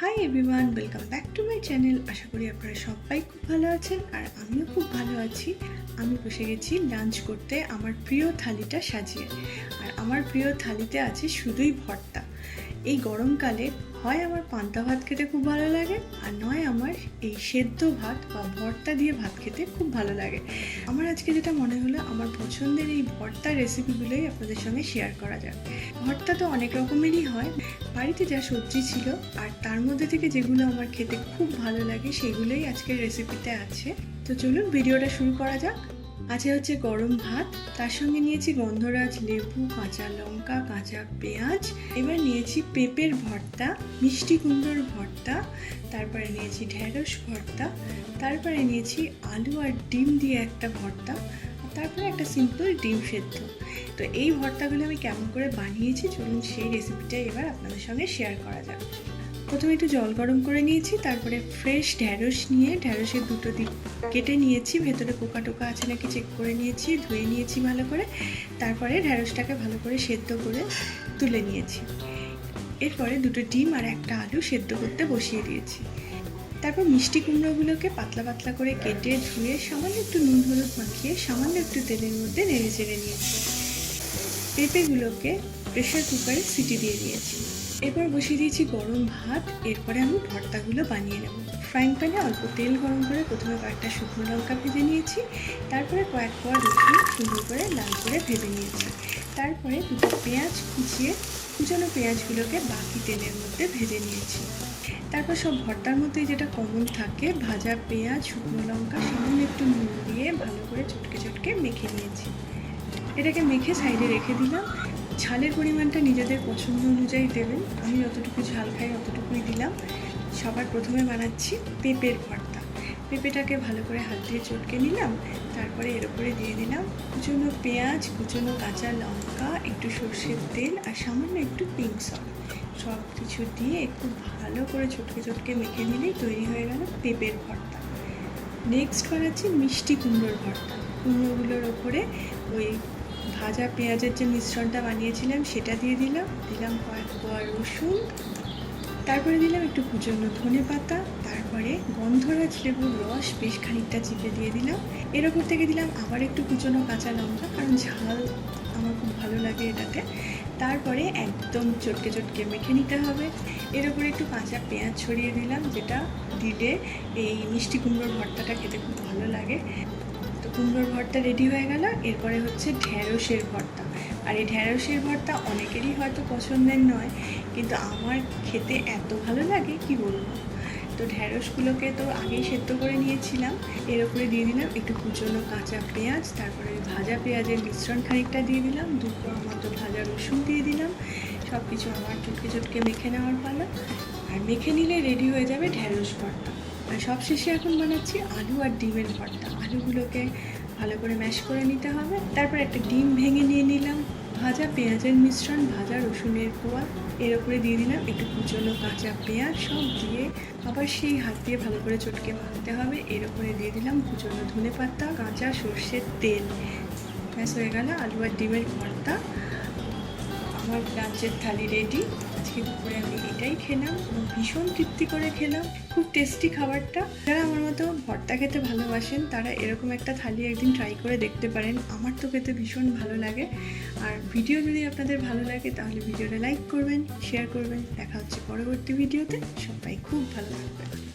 Hi everyone welcome back to my channel আশা করি আপনারা সবাই খুব ভালো আছেন আর আমিও খুব ভালো আছি। আমি বসে গেছি লাঞ্চ করতে আমার প্রিয় থালিটা সাজিয়ে। আর আমার প্রিয় থালিতে আছে শুধুই ভর্তা। এই গরমকালে হয় আমার পান্তা ভাত খেতে খুব ভালো লাগে আর নয় আমার এই সেদ্ধ ভাত বা ভর্তা দিয়ে ভাত খেতে খুব ভালো লাগে। আমার আজকে যেটা মনে হলো, আমার পছন্দের এই ভর্তা রেসিপিগুলোই আপনাদের সঙ্গে শেয়ার করা যাক। ভর্তা তো অনেক রকমেরই হয়। বাড়িতে যা সবজি ছিল আর তার মধ্যে থেকে যেগুলো আমার খেতে খুব ভালো লাগে, সেগুলোই আজকের রেসিপিতে আছে। তো চলুন ভিডিওটা শুরু করা যাক। আছে হচ্ছে গরম ভাত, তার সঙ্গে নিয়েছি গন্ধরাজ লেবু, কাঁচা লঙ্কা, কাঁচা পেঁয়াজ। এবার নিয়েছি পেঁপের ভর্তা, মিষ্টি কুমড়োর ভর্তা, তারপরে নিয়েছি ঢেঁড়স ভর্তা, তারপরে নিয়েছি আলু আর ডিম দিয়ে একটা ভর্তা তারপরে একটা সিম্পল ডিম সেদ্ধ। তো এই ভর্তাগুলো আমি কেমন করে বানিয়েছি, চলুন সেই রেসিপিটা এবার আপনাদের সঙ্গে শেয়ার করা যাক। প্রথমে একটু জল গরম করে নিয়েছি, তারপরে ফ্রেশ ঢ্যাঁড়স নিয়ে, ঢ্যাঁড়সের দুটো দিক কেটে নিয়েছি, ভেতরে পোকা টোকা আছে নাকি চেক করে নিয়েছি, ধুয়ে নিয়েছি ভালো করে, তারপরে ঢ্যাঁড়সটাকে ভালো করে সেদ্ধ করে তুলে নিয়েছি। এরপরে দুটো ডিম আর একটা আলু সেদ্ধ করতে বসিয়ে দিয়েছি। তারপর মিষ্টি কুমড়োগুলোকে পাতলা পাতলা করে কেটে ধুয়ে সামান্য একটু নুন হলুদ মাখিয়ে সামান্য একটু তেলের মধ্যে নেড়ে চেড়ে নিয়েছি। পেঁপেগুলোকে প্রেশার কুকারে সিটি দিয়ে দিয়েছি। এরপর বসিয়ে দিয়েছি গরম ভাত, এরপরে আমি ভর্তাগুলো বানিয়ে নেব। ফ্রাইং প্যানে অল্প তেল গরম করে প্রথমে কয়েকটা শুকনো লঙ্কা ভেজে নিয়েছি, তারপরে কয়েক কোয়া রসুন সুন্দর করে লাল করে ভেজে নিয়েছি। তারপরে দুটো পেঁয়াজ কুচিয়ে কুচানো পেঁয়াজগুলোকে বাকি তেলের মধ্যে ভেজে নিয়েছি। তারপর সব ভর্তার মধ্যে যেটা কমন থাকে, ভাজা পেঁয়াজ, শুকনো লঙ্কা, সামান্য একটু নুন দিয়ে ভালো করে চটকে চটকে মেখে নিয়েছি। এটাকে মেখে সাইডে রেখে দিলাম। ঝালের পরিমাণটা নিজেদের পছন্দ অনুযায়ী দেবেন। আমি যতটুকু ঝাল খাই অতটুকুই দিলাম। সবার প্রথমে বানাচ্ছি পেঁপের ভর্তা। পেঁপেটাকে ভালো করে হাত দিয়ে চটকে নিলাম। তারপরে এর উপরে দিয়ে দিলাম কুচনো পেঁয়াজ, কুচনো কাঁচা লঙ্কা, একটু সর্ষের তেল আর সামান্য একটু পিঙ্ক সল্ট সব কিছু দিয়ে একটু ভালো করে চটকে চটকে মেখে নিলেই তৈরি হয়ে গেল পেঁপের ভর্তা। নেক্সট বানাচ্ছি মিষ্টি কুমড়োর ভর্তা। কুমড়োগুলোর ওপরে ওই ভাজা পেঁয়াজের যে মিশ্রণটা বানিয়েছিলাম, সেটা দিয়ে দিলাম। দিলাম কয়েক কোয়া রসুন, তারপরে দিলাম একটু কুচনো ধনে পাতা, তারপরে গন্ধরাজ লেবুর রস বেশ খানিকটা চিপে দিয়ে দিলাম। এর ওপর থেকে দিলাম আবার একটু কুচনো কাঁচা লঙ্কা, কারণ ঝাল আমার খুব ভালো লাগে এটাতে। তারপরে একদম চটকে চটকে মেখে নিতে হবে। এর ওপরে একটু কাঁচা পেঁয়াজ ছড়িয়ে দিলাম, যেটা দিলে এই মিষ্টি কুমড়োর ভর্তাটা খেতে খুব ভালো লাগে। কুমড়োর ভর্তা রেডি হয়ে গেল। এরপরে হচ্ছে ঢ্যাঁড়সের ভর্তা। আর এই ঢ্যাঁড়সের ভর্তা অনেকেরই হয়তো পছন্দের নয়, কিন্তু আমার খেতে এত ভালো লাগে, কি বলব? তো ঢ্যাঁড়সগুলোকে তো আগেই সেদ্ধ করে নিয়েছিলাম। এর উপরে দিয়ে দিলাম একটু কুচনো কাঁচা পেঁয়াজ, তারপরে ভাজা পেঁয়াজের মিশ্রণ খানিকটা দিয়ে দিলাম, দু কোয়া মতো ভাজা রসুন দিয়ে দিলাম। সব কিছু আমার চটকে চটকে মেখে নেওয়ার পালা। আর মেখে নিলে রেডি হয়ে যাবে ঢ্যাঁড়স ভর্তা। আর সবশেষে এখন বানাচ্ছি আলু আর ডিমের ভর্তা। আলুগুলোকে ভালো করে ম্যাশ করে নিতে হবে। তারপর একটা ডিম ভেঙে নিয়ে নিলাম। ভাজা পেঁয়াজের মিশ্রণ, ভাজা রসুনের কোয়া, এর উপরে দিয়ে দিলাম একটু কুচনো কাঁচা পেঁয়াজ সব দিয়ে। আবার সেই হাত দিয়ে ভালো করে চটকে মাখতে হবে। এর উপরে দিয়ে দিলাম কুচনো ধনে পাতা, কাঁচা সর্ষের তেল। ব্যাস হয়ে গেল আলু আর ডিমের ভর্তা। আমার লাঞ্চের থালি রেডি আজকে দুপুরে আমি এটাই খেলাম, এবং ভীষণ তৃপ্তি করে খেলাম। খুব টেস্টি খাবারটা। যারা আমার মতো ভর্তা খেতে ভালোবাসেন, তারা এরকম একটা থালি একদিন ট্রাই করে দেখতে পারেন। আমার তো খেতে ভীষণ ভালো লাগে। আর ভিডিও যদি আপনাদের ভালো লাগে, তাহলে ভিডিওটা লাইক করবেন শেয়ার করবেন। দেখা হচ্ছে পরবর্তী ভিডিওতে সবাই খুব ভালো থাকবেন।